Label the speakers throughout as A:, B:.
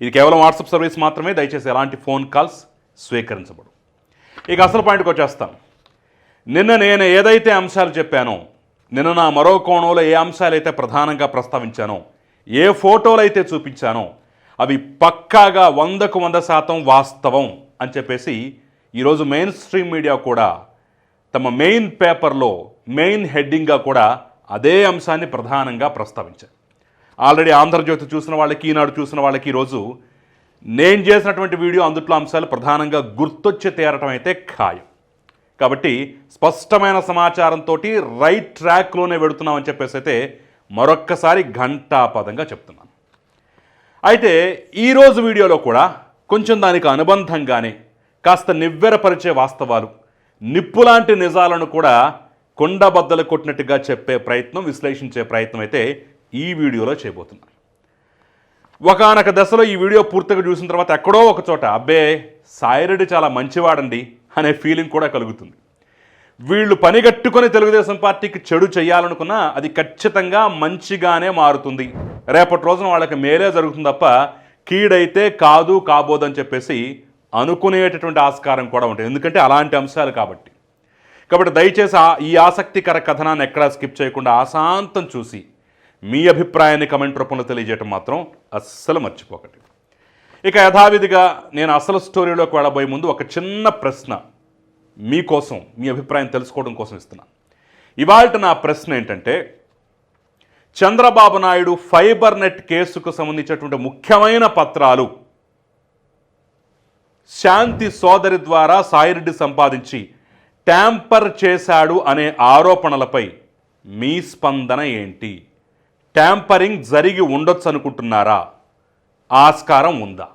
A: ఇది కేవలం WhatsApp service మాత్రమే దయచేసి ఎలాంటి ఫోన్ కాల్స్ స్వీకరించబడు ఇక అసలు పాయింట్కి వచ్చేస్తాను. నిన్న నేను ఏదైతే అంశాలు చెప్పానో నిన్న నా మరో కోణంలో ఏ అంశాలు అయితే ప్రధానంగా ప్రస్తావించానో ఏ ఫోటోలు అయితే చూపించానో అవి పక్కాగా వందకు వంద శాతం వాస్తవం అని చెప్పేసి ఈరోజు మెయిన్ స్ట్రీమ్ మీడియా కూడా తమ మెయిన్ పేపర్లో మెయిన్ హెడ్డింగ్గా కూడా అదే అంశాన్ని ప్రధానంగా ప్రస్తావించారు. ఆల్రెడీ ఆంధ్రజ్యోతి చూసిన వాళ్ళకి ఈనాడు చూసిన వాళ్ళకి ఈరోజు నేను చేసినటువంటి వీడియో అందుట్లో అంశాలు ప్రధానంగా గుర్తొచ్చి తేరటం అయితే ఖాయం. కాబట్టి స్పష్టమైన సమాచారంతో రైట్ ట్రాక్లోనే వెడుతున్నామని చెప్పేసి అయితే మరొక్కసారి ఘంటాపదంగా చెప్తున్నాను. అయితే ఈరోజు వీడియోలో కూడా కొంచెం దానికి అనుబంధంగానే కాస్త నివ్వెరపరిచే వాస్తవాలు నిప్పులాంటి నిజాలను కూడా కొండబద్దలు కొట్టినట్టుగా చెప్పే ప్రయత్నం విశ్లేషించే ప్రయత్నం అయితే ఈ వీడియోలో చేయబోతున్నాను ఒకనొక దశలో ఈ వీడియో పూర్తిగా చూసిన తర్వాత ఎక్కడో ఒక చోట అబ్బే సాయిరెడ్డి చాలా మంచివాడండి అనే ఫీలింగ్ కూడా కలుగుతుంది. వీళ్ళు పనిగట్టుకొని తెలుగుదేశం పార్టీకి చెడు చేయాలనుకున్నా అది ఖచ్చితంగా మంచిగానే మారుతుంది. రేపటి రోజున వాళ్ళకి మేలే జరుగుతుంది తప్ప కీడైతే కాదు కాబోదని చెప్పేసి అనుకునేటటువంటి ఆస్కారం కూడా ఉంటుంది. ఎందుకంటే అలాంటి అంశాలు కాబట్టి. కాబట్టి దయచేసి ఈ ఆసక్తికర కథనాన్ని ఎక్కడా స్కిప్ చేయకుండా ఆశాంతం చూసి మీ అభిప్రాయాన్ని కమెంట్ రూపంలో తెలియజేయటం మాత్రం అస్సలు మర్చిపోకండి. ఇక యథావిధిగా నేను అసలు స్టోరీలోకి వెళ్ళబోయే ముందు ఒక చిన్న ప్రశ్న మీకోసం మీ అభిప్రాయం తెలుసుకోవడం కోసం ఇస్తున్నాను ఇవాళ నా ప్రశ్న ఏంటంటే చంద్రబాబు నాయుడు ఫైబర్ నెట్ కేసుకు సంబంధించినటువంటి ముఖ్యమైన పత్రాలు శాంతి సోదరి ద్వారా సాయిరెడ్డి సంపాదించి ట్యాంపర్ చేశాడు అనే ఆరోపణలపై మీ స్పందన ఏంటి? ట్యాంపరింగ్ జరిగి ఉండొచ్చు అనుకుంటున్నారా ఆస్కారం ఉందా?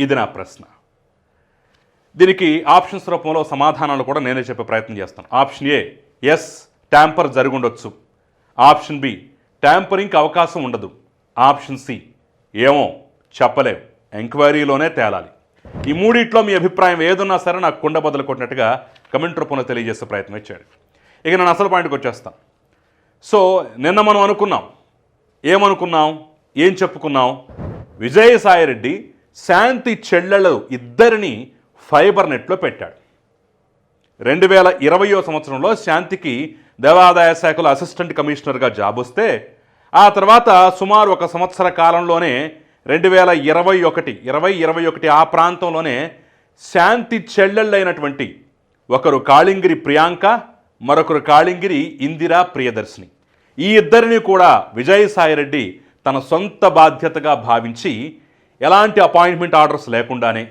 A: ఇది నా ప్రశ్న. దీనికి ఆప్షన్స్ రూపంలో సమాధానాలు కూడా నేనే చెప్పే ప్రయత్నం చేస్తాను. ఆప్షన్ ఏ ఎస్ ట్యాంపర్ జరిగి ఉండొచ్చు. ఆప్షన్ బి ట్యాంపరింగ్కి అవకాశం ఉండదు. ఆప్షన్ సి ఏమో చెప్పలేం. ఎంక్వైరీలోనే తేలాలి. ఈ మూడిట్లో మీ అభిప్రాయం ఏదున్నా సరే నాకు కుండ బదులు కొట్టినట్టుగా కమెంట్ రూపంలో తెలియజేసే ప్రయత్నం చేయండి ఇక నేను అసలు పాయింట్కి వచ్చేస్తాను. సో నిన్న మనం అనుకున్నాం. ఏమనుకున్నాం? ఏం చెప్పుకున్నాం? విజయసాయిరెడ్డి శాంతి చెల్లెళ్ళు ఇద్దరిని ఫైబర్ నెట్లో పెట్టాడు. రెండు వేల ఇరవయో సంవత్సరంలో శాంతికి దేవాదాయ శాఖలో అసిస్టెంట్ కమిషనర్గా జాబ్ వస్తే ఆ తర్వాత సుమారు ఒక సంవత్సర కాలంలోనే రెండు వేల ఇరవై ఒకటి ఇరవై ఇరవై ఒకటి ఆ ప్రాంతంలోనే శాంతి చెల్లెళ్ళైనటువంటి ఒకరు కాళింగిరి ప్రియాంక మరొకరు కాళింగిరి ఇందిరా ప్రియదర్శిని. ఈ ఇద్దరిని కూడా విజయసాయిరెడ్డి తన సొంత బాధ్యతగా భావించి ఎలాంటి అపాయింట్మెంట్ ఆర్డర్స్ లేకుండానే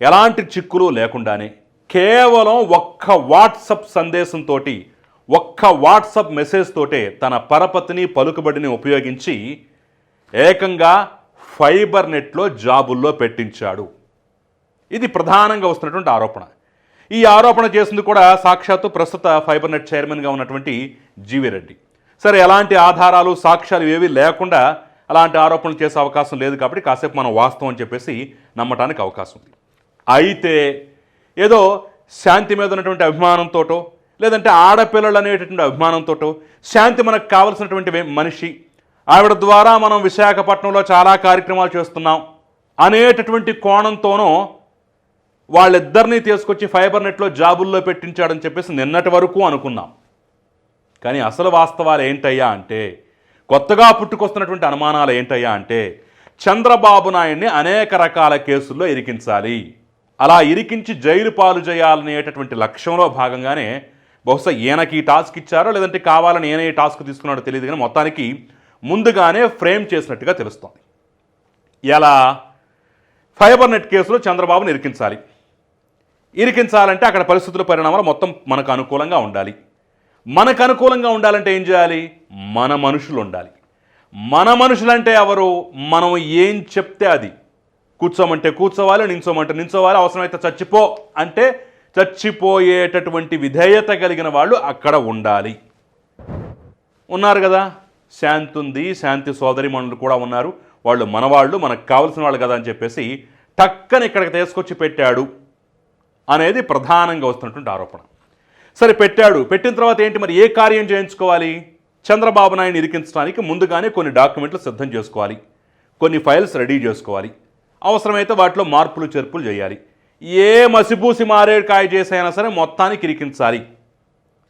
A: ఎలాంటి చిక్కులు లేకుండానే కేవలం ఒక్క వాట్సప్ సందేశంతో ఒక్క వాట్సప్ మెసేజ్ తోటే తన పరపతిని పలుకుబడిని ఉపయోగించి ఏకంగా ఫైబర్ నెట్లో జాబుల్లో పెట్టించాడు. ఇది ప్రధానంగా వస్తున్నటువంటి ఆరోపణ. ఈ ఆరోపణ చేసింది కూడా సాక్షాత్తు ప్రస్తుత ఫైబర్ నెట్ చైర్మన్గా ఉన్నటువంటి జీవి రెడ్డి. సరే ఎలాంటి ఆధారాలు సాక్ష్యాలు ఏవి లేకుండా అలాంటి ఆరోపణలు చేసే అవకాశం లేదు కాబట్టి కాసేపు మనం వాస్తవం అని చెప్పేసి నమ్మటానికి అవకాశం ఉంది. అయితే ఏదో శాంతి మీద ఉన్నటువంటి అభిమానంతోటో లేదంటే ఆడపిల్లలు అనేటటువంటి అభిమానంతోటో శాంతి మనకు కావలసినటువంటి మనిషి ఆవిడ ద్వారా మనం విశాఖపట్నంలో చాలా కార్యక్రమాలు చేస్తున్నాం అనేటటువంటి కోణంతోనో వాళ్ళిద్దరినీ తీసుకొచ్చి ఫైబర్ నెట్లో జాబుల్లో పెట్టించాడని చెప్పేసి నిన్నటి వరకు అనుకున్నాం. కానీ అసలు వాస్తవాలు ఏంటయ్యా అంటే కొత్తగా పుట్టుకొస్తున్నటువంటి అనుమానాలు ఏంటయ్యా అంటే చంద్రబాబు నాయుడిని అనేక రకాల కేసుల్లో ఇరికించాలి. అలా ఇరికించి జైలు పాలు చేయాలనేటటువంటి లక్ష్యంలో భాగంగానే బహుశా ఈయనకి ఈ టాస్క్ ఇచ్చారో లేదంటే కావాలని ఈయన ఈ టాస్క్ తీసుకున్నాడో తెలియదు కానీ మొత్తానికి ముందుగానే ఫ్రేమ్ చేసినట్టుగా తెలుస్తోంది. ఎలా? ఫైబర్ నెట్ కేసులో చంద్రబాబును ఇరికించాలి. ఇరికించాలంటే అక్కడ పరిస్థితుల పరిణామాలు మొత్తం మనకు అనుకూలంగా ఉండాలి. మనకు అనుకూలంగా ఉండాలంటే ఏం చేయాలి? మన మనుషులు ఉండాలి. మన మనుషులంటే ఎవరు? మనం ఏం చెప్తే అది. కూర్చోమంటే కూర్చోవాలి నించోమంటే నించోవాలి అవసరమైతే చచ్చిపో అంటే చచ్చిపోయేటటువంటి విధేయత కలిగిన వాళ్ళు అక్కడ ఉండాలి. ఉన్నారు కదా? శాంతి ఉంది శాంతి సోదరి మనులు కూడా ఉన్నారు. వాళ్ళు మనవాళ్ళు మనకు కావలసిన వాళ్ళు కదా అని చెప్పేసి టక్కని ఇక్కడికి తీసుకొచ్చి పెట్టాడు. అనేది ప్రధానంగా వస్తున్నటువంటి ఆరోపణ. సరే పెట్టాడు. పెట్టిన తర్వాత ఏంటి మరి? ఏ కార్యం చేయించుకోవాలి? చంద్రబాబు నాయుడు ఇరికించడానికి ముందుగానే కొన్ని డాక్యుమెంట్లు సిద్ధం చేసుకోవాలి. కొన్ని ఫైల్స్ రెడీ చేసుకోవాలి. అవసరమైతే వాటిలో మార్పులు చేర్పులు చేయాలి. ఏ మసిపూసి మారేడుకాయ చేసైనా సరే మొత్తానికి ఇరికించాలి.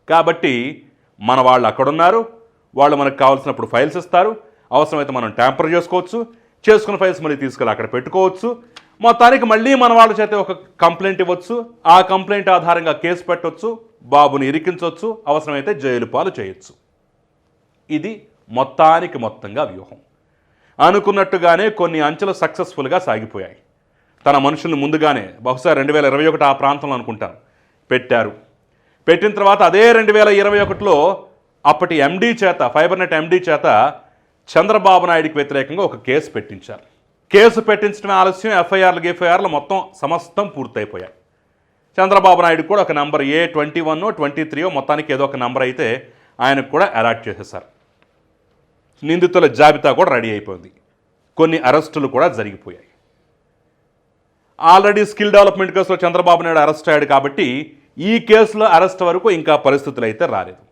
A: కాబట్టి మన వాళ్ళు అక్కడున్నారు. వాళ్ళు మనకు కావాల్సినప్పుడు ఫైల్స్ ఇస్తారు. అవసరమైతే మనం ట్యాంపర్ చేసుకోవచ్చు. చేసుకున్న ఫైల్స్ మళ్ళీ తీసుకెళ్ళి అక్కడ పెట్టుకోవచ్చు. మొత్తానికి మళ్ళీ మన వాళ్ళ చేత ఒక కంప్లైంట్ ఇవ్వచ్చు. ఆ కంప్లైంట్ ఆధారంగా కేసు పెట్టవచ్చు బాబుని ఇరికించవచ్చు అవసరమైతే జైలు పాలు చేయొచ్చు. ఇది మొత్తానికి మొత్తంగా వ్యూహం. అనుకున్నట్టుగానే కొన్ని అంచెలు సక్సెస్ఫుల్గా సాగిపోయాయి. తన మనుషుల్ని ముందుగానే బహుశా రెండు వేల ఇరవై ఒకటి ఆ ప్రాంతంలో అనుకుంటాను పెట్టారు. పెట్టిన తర్వాత అదే రెండు వేల ఇరవై ఒకటిలో అప్పటి ఎండీ చేత ఫైబర్నెట్ ఎండీ చేత చంద్రబాబు నాయుడికి వ్యతిరేకంగా ఒక కేసు పెట్టించారు. కేసు పెట్టించడం ఆలస్యం ఎఫ్ఐఆర్లు ఎఫ్ఐఆర్లు మొత్తం సమస్తం పూర్తయిపోయాయి. చంద్రబాబు నాయుడు కూడా ఒక number A twenty one twenty three మొత్తానికి ఏదో ఒక నంబర్ అయితే ఆయనకు కూడా అలాట్ చేసేసారు నిందితుల జాబితా కూడా రెడీ అయిపోయింది. కొన్ని అరెస్టులు కూడా జరిగిపోయాయి. ఆల్రెడీ స్కిల్ డెవలప్మెంట్ కేసులో చంద్రబాబు నాయుడు అరెస్ట్ అయ్యాడు కాబట్టి ఈ కేసులో అరెస్ట్ వరకు ఇంకా పరిస్థితులు అయితే రాలేదు.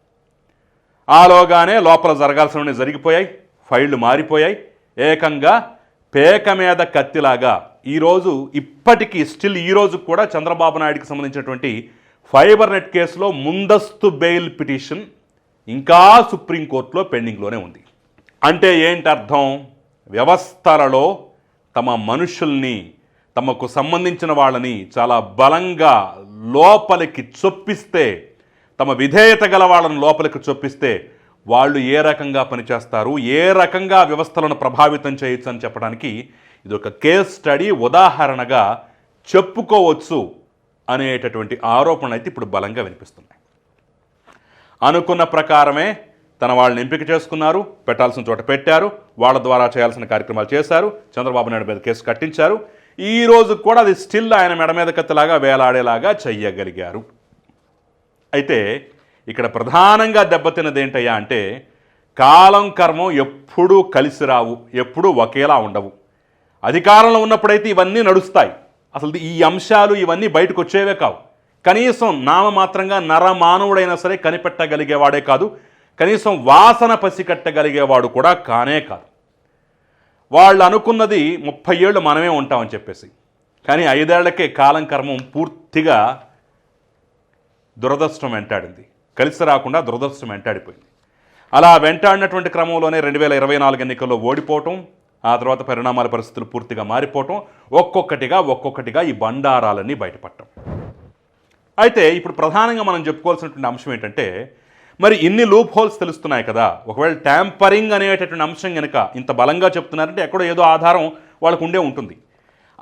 A: ఆలోగానే లోపల జరగాల్సినవి జరిగిపోయాయి ఫైళ్ళు మారిపోయాయి. ఏకంగా పేక మీద కత్తిలాగా ఈరోజు ఇప్పటికీ స్టిల్ ఈరోజు కూడా చంద్రబాబు నాయుడికి సంబంధించినటువంటి ఫైబర్ నెట్ కేసులో ముందస్తు బెయిల్ పిటిషన్ ఇంకా సుప్రీంకోర్టులో పెండింగ్లోనే ఉంది. అంటే ఏంటి అర్థం వ్యవస్థలలో తమ మనుషుల్ని తమకు సంబంధించిన వాళ్ళని చాలా బలంగా లోపలికి చొప్పిస్తే తమ విధేయత గల వాళ్ళని లోపలికి చొప్పిస్తే వాళ్ళు ఏ రకంగా పనిచేస్తారు ఏ రకంగా వ్యవస్థలను ప్రభావితం చేయొచ్చు అని చెప్పడానికి ఇది ఒక కేస్ స్టడీ ఉదాహరణగా చెప్పుకోవచ్చు అనేటటువంటి ఆరోపణలు అయితే ఇప్పుడు బలంగా వినిపిస్తున్నాయి. అనుకున్న ప్రకారమే తన వాళ్ళని ఎంపిక చేసుకున్నారు పెట్టాల్సిన చోట పెట్టారు వాళ్ళ ద్వారా చేయాల్సిన కార్యక్రమాలు చేశారు చంద్రబాబు నాయుడు మీద కేసు కట్టించారు. ఈ రోజు కూడా అది స్టిల్ ఆయన మెడ మీద కత్తిలాగా వేలాడేలాగా చెయ్యగలిగారు. అయితే ఇక్కడ ప్రధానంగా దెబ్బతిన్నది ఏంటయ్యా అంటే కాలం కర్మం ఎప్పుడూ కలిసి రావు ఎప్పుడూ ఒకేలా ఉండవు. అధికారంలో ఉన్నప్పుడైతే ఇవన్నీ నడుస్తాయి. అసలు ఈ అంశాలు ఇవన్నీ బయటకు వచ్చేవే కావు. కనీసం నామమాత్రంగా నరమానవుడైనా సరే కనిపెట్టగలిగేవాడే కాదు కనీసం వాసన పసికట్టగలిగేవాడు కూడా కానే కాదు. వాళ్ళు అనుకున్నది ముప్పై ఏళ్ళు మనమే ఉంటామని చెప్పేసి. కానీ ఐదేళ్ళకే కాలం కర్మం పూర్తిగా దురదృష్టం వెంటాడింది. కలిసి రాకుండా దురదృష్టం వెంటాడిపోయింది. అలా వెంటాడినటువంటి క్రమంలోనే రెండు వేల ఇరవై నాలుగు ఎన్నికల్లో ఓడిపోవటం ఆ తర్వాత పరిణామాల పరిస్థితులు పూర్తిగా మారిపోవటం ఒక్కొక్కటిగా ఒక్కొక్కటిగా ఈ బండారాలన్నీ బయటపడటం. అయితే ఇప్పుడు ప్రధానంగా మనం చెప్పుకోవాల్సినటువంటి అంశం ఏంటంటే మరి ఇన్ని లూప్ హోల్స్ తెలుస్తున్నాయి కదా ఒకవేళ ట్యాంపరింగ్ అనేటటువంటి అంశం కనుక ఇంత బలంగా చెప్తున్నారంటే ఎక్కడో ఏదో ఆధారం వాళ్ళకు ఉండే ఉంటుంది.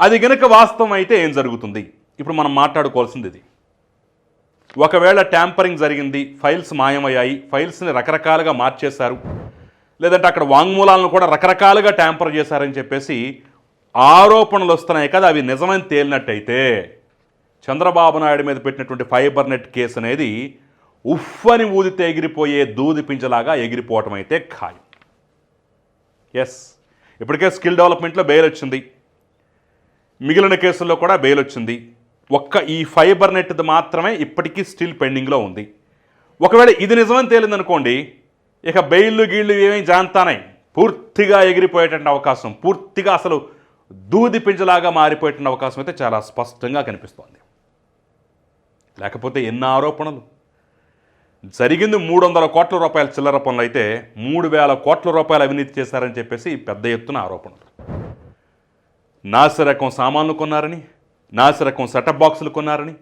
A: అది గనుక వాస్తవం అయితే ఏం జరుగుతుంది? ఇప్పుడు మనం మాట్లాడుకోవాల్సింది ఇది. ఒకవేళ ట్యాంపరింగ్ జరిగింది ఫైల్స్ మాయమయ్యాయి ఫైల్స్ని రకరకాలుగా మార్చేశారు లేదంటే అక్కడ వాంగ్మూలాలను కూడా రకరకాలుగా ట్యాంపర్ చేశారని చెప్పేసి ఆరోపణలు వస్తున్నాయి కదా అవి నిజమని తేలినట్టయితే. చంద్రబాబు నాయుడు మీద పెట్టినటువంటి ఫైబర్ నెట్ కేసు అనేది ఉఫ్ అని ఊదితే ఎగిరిపోయే దూది పింజలాగా ఎగిరిపోవటం అయితే ఖాయం. ఎస్ ఇప్పటికే స్కిల్ డెవలప్మెంట్లో బెయిల్ వచ్చింది. మిగిలిన కేసుల్లో కూడా బెయిల్ వచ్చింది. ఒక్క ఈ ఫైబర్ నెట్ది మాత్రమే ఇప్పటికీ స్టిల్ పెండింగ్లో ఉంది. ఒకవేళ ఇది నిజమని తేలిందనుకోండి ఇక బెయిళ్ళు గీళ్ళు ఏమీ జాంతానాయి పూర్తిగా ఎగిరిపోయేటువంటి అవకాశం పూర్తిగా అసలు దూది పింజలాగా మారిపోయేటువంటి అవకాశం అయితే చాలా స్పష్టంగా కనిపిస్తోంది. లేకపోతే ఎన్ని ఆరోపణలు. జరిగింది మూడు వందల కోట్ల రూపాయల చిల్లర పనులు అయితే మూడు వేల కోట్ల రూపాయలు అవినీతి చేశారని చెప్పేసి పెద్ద ఎత్తున ఆరోపణలు. నాసిరకం సామాన్లు కొన్నారని నాసిరకం సెటప్ బాక్సులు కొన్నారని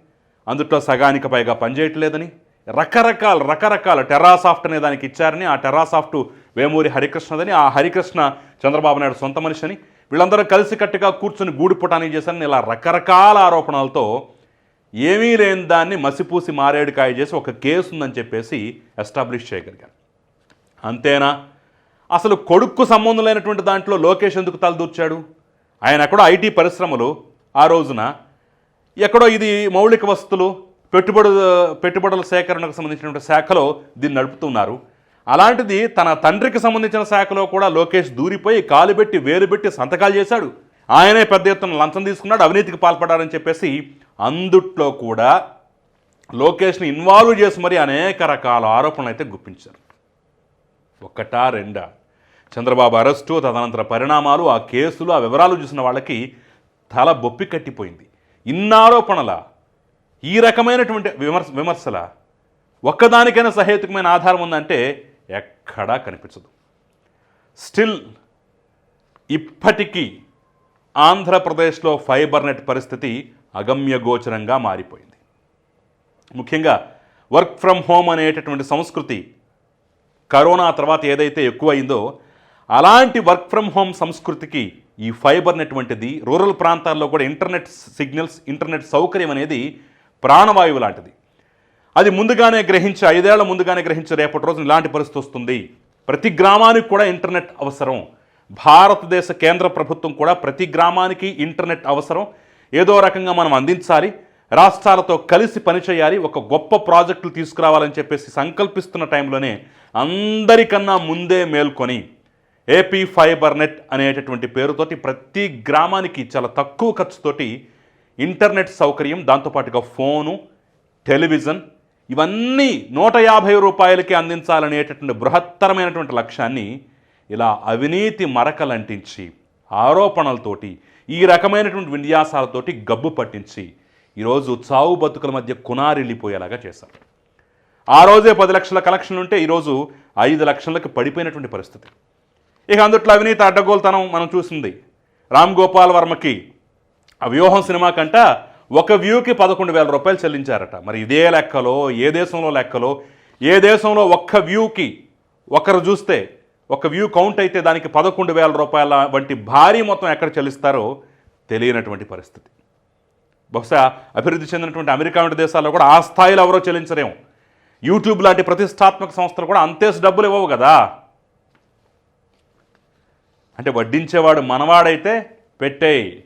A: అందుట్లో సగానికి పైగా పనిచేయట్లేదని రకరకాల రకరకాల టెర్రాసాఫ్ట్ అనే దానికి ఇచ్చారని ఆ టెర్రాసాఫ్ట్ వేమూరి హరికృష్ణదని ఆ హరికృష్ణ చంద్రబాబు నాయుడు సొంత మనిషిని వీళ్ళందరూ కలిసికట్టుగా కూర్చుని గూడుపుటానికి చేశారని ఇలా రకరకాల ఆరోపణలతో ఏమీ లేని దాన్ని మసిపూసి మారేడుకాయ చేసి ఒక కేసు ఉందని చెప్పేసి ఎస్టాబ్లిష్ చేయగలిగారు. అంతేనా? అసలు కొడుక్కు సంబంధం లేనటువంటి దాంట్లో లోకేష్ ఎందుకు తలదూర్చాడు? ఆయన కూడా ఐటీ పరిశ్రమలు ఆ రోజున ఎక్కడో ఇది మౌలిక వస్తువులు పెట్టుబడు పెట్టుబడుల సేకరణకు సంబంధించినటువంటి శాఖలో దీన్ని నడుపుతున్నారు. అలాంటిది తన తండ్రికి సంబంధించిన శాఖలో కూడా లోకేష్ దూరిపోయి కాలుబెట్టి వేలుబెట్టి వేలు పెట్టి సంతకాలు చేశాడు. ఆయనే పెద్ద ఎత్తున లంచం తీసుకున్నాడు అవినీతికి పాల్పడారని చెప్పేసి అందుట్లో కూడా లోకేష్ని ఇన్వాల్వ్ చేసి మరి అనేక రకాల ఆరోపణలు అయితే గుప్పించారు. ఒకటా రెండా? చంద్రబాబు అరెస్టు తదనంతర పరిణామాలు ఆ కేసులు ఆ వివరాలు చూసిన వాళ్ళకి తల బొప్పి కట్టిపోయింది. ఇన్నారోపణల ఈ రకమైనటువంటి విమర్శ విమర్శల ఒక్కదానికైనా సహేతుకమైన ఆధారం ఉందంటే ఎక్కడా కనిపించదు. స్టిల్ ఇప్పటికీ ఆంధ్రప్రదేశ్లో ఫైబర్ నెట్ పరిస్థితి అగమ్యగోచరంగా మారిపోయింది. ముఖ్యంగా వర్క్ ఫ్రమ్ హోమ్ అనేటటువంటి సంస్కృతి కరోనా తర్వాత ఏదైతే ఎక్కువైందో అలాంటి వర్క్ ఫ్రమ్ హోమ్ సంస్కృతికి ఈ ఫైబర్ నెట్ వంటిది రూరల్ ప్రాంతాల్లో కూడా ఇంటర్నెట్ సిగ్నల్స్ ఇంటర్నెట్ సౌకర్యం అనేది ప్రాణవాయువు లాంటిది. అది ముందుగానే గ్రహించి ఐదేళ్ళ ముందుగానే గ్రహించి రేపటి రోజున ఇలాంటి పరిస్థితి వస్తుంది. ప్రతి గ్రామానికి కూడా ఇంటర్నెట్ అవసరం. భారతదేశ కేంద్ర ప్రభుత్వం కూడా ప్రతి గ్రామానికి ఇంటర్నెట్ అవసరం. ఏదో రకంగా మనం అందించాలి. రాష్ట్రాలతో కలిసి పనిచేయాలి ఒక గొప్ప ప్రాజెక్టులు తీసుకురావాలని చెప్పేసి సంకల్పిస్తున్న టైంలోనే అందరికన్నా ముందే మేల్కొని ఏపీ ఫైబర్ నెట్ అనేటటువంటి పేరుతోటి ప్రతి గ్రామానికి చాలా తక్కువ ఖర్చుతోటి ఇంటర్నెట్ సౌకర్యం దాంతోపాటుగా ఫోను టెలివిజన్ ఇవన్నీ నూట యాభై రూపాయలకి అందించాలనేటటువంటి బృహత్తరమైనటువంటి లక్ష్యాన్ని ఇలా అవినీతి మరకలంటించి ఆరోపణలతోటి ఈ రకమైనటువంటి విన్యాసాలతోటి గబ్బు పట్టించి ఈరోజు చావు బతుకుల మధ్య కునారిల్లిపోయేలాగా చేశారు ఆ రోజే పది లక్షల కలెక్షన్లు ఉంటే ఈరోజు ఐదు లక్షలకు పడిపోయినటువంటి పరిస్థితి. ఇక అందుట్లో అవినీతి అడ్డగోలుతనం మనం చూసింది. రామ్ గోపాల్ వర్మకి ఆ వ్యూహం సినిమా కంట ఒక వ్యూకి పదకొండు వేల రూపాయలు చెల్లించారట. మరి ఇదే లెక్కలో ఏ దేశంలో లెక్కలో ఏ దేశంలో ఒక్క వ్యూకి ఒకరు చూస్తే ఒక వ్యూ కౌంట్ అయితే దానికి పదకొండు వేల రూపాయల వంటి భారీ మొత్తం ఎక్కడ చెల్లిస్తారో తెలియనటువంటి పరిస్థితి. బహుశా అభివృద్ధి చెందినటువంటి అమెరికా వంటి దేశాల్లో కూడా ఆ స్థాయిలో ఎవరో చెల్లించలేము యూట్యూబ్ లాంటి ప్రతిష్టాత్మక సంస్థలు కూడా అంతేసి డబ్బులు ఇవ్వవు కదా. అంటే వడ్డించేవాడు మనవాడైతే పెట్టేయి.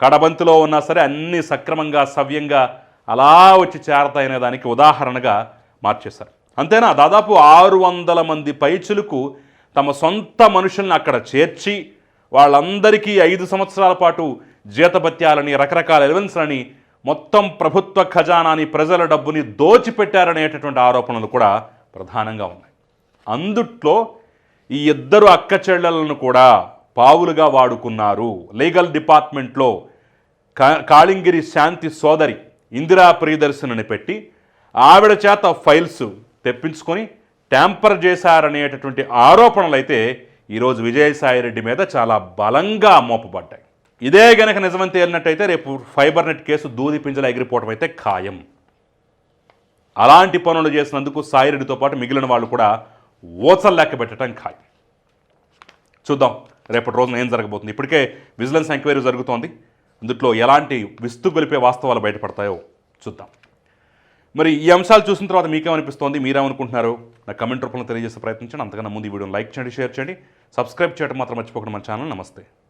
A: కడబంతిలో ఉన్నా సరే అన్నీ సక్రమంగా సవ్యంగా అలా వచ్చి చేరతాయనే దానికి ఉదాహరణగా మార్చేశారు. అంతేనా? దాదాపు ఆరు వందల మంది పైచులకు తమ సొంత మనుషుల్ని అక్కడ చేర్చి వాళ్ళందరికీ ఐదు సంవత్సరాల పాటు జీతభత్యాలని రకరకాల ఎలివెన్స్లని మొత్తం ప్రభుత్వ ఖజానాని ప్రజల డబ్బుని దోచిపెట్టారనేటటువంటి ఆరోపణలు కూడా ప్రధానంగా ఉన్నాయి. అందుట్లో ఈ ఇద్దరు అక్క చెల్లెలను కూడా పావులుగా వాడుకున్నారు. లీగల్ డిపార్ట్మెంట్లో కా- కాళింగిరి శాంతి సోదరి ఇందిరా ప్రియదర్శనని పెట్టి ఆవిడ చేత ఫైల్స్ తెప్పించుకొని ట్యాంపర్ చేశారనేటటువంటి ఆరోపణలు అయితే ఈరోజు విజయసాయిరెడ్డి మీద చాలా బలంగా మోపబడ్డాయి. ఇదే గనక నిజమని తేలినట్టయితే రేపు ఫైబర్ నెట్ కేసు దూది పింజల ఎగిరిపోవడం అయితే ఖాయం. అలాంటి పనులు చేసినందుకు సాయిరెడ్డితో పాటు మిగిలిన వాళ్ళు కూడా ఓచలు లెక్క పెట్టడం ఖాయం. చూద్దాం రేపటి రోజున ఏం జరగబోతుంది. ఇప్పటికే విజిలెన్స్ ఎంక్వైరీ జరుగుతోంది. ఇందులో ఎలాంటి విస్తుగొలిపే వాస్తవాలు బయటపడతాయో చూద్దాం. మరి ఈ అంశాలు చూసిన తర్వాత మీకేమనిపిస్తోంది? మీరేమనుకుంటున్నారు? నా కమెంట్ రూపంలో తెలియజేసే ప్రయత్నించండి. అంతకన్నా ముందు ఈ వీడియోని లైక్ చేయండి షేర్ చేయండి. సబ్స్క్రైబ్ చేయడం మాత్రం మర్చిపోకండి మన ఛానల్. నమస్తే.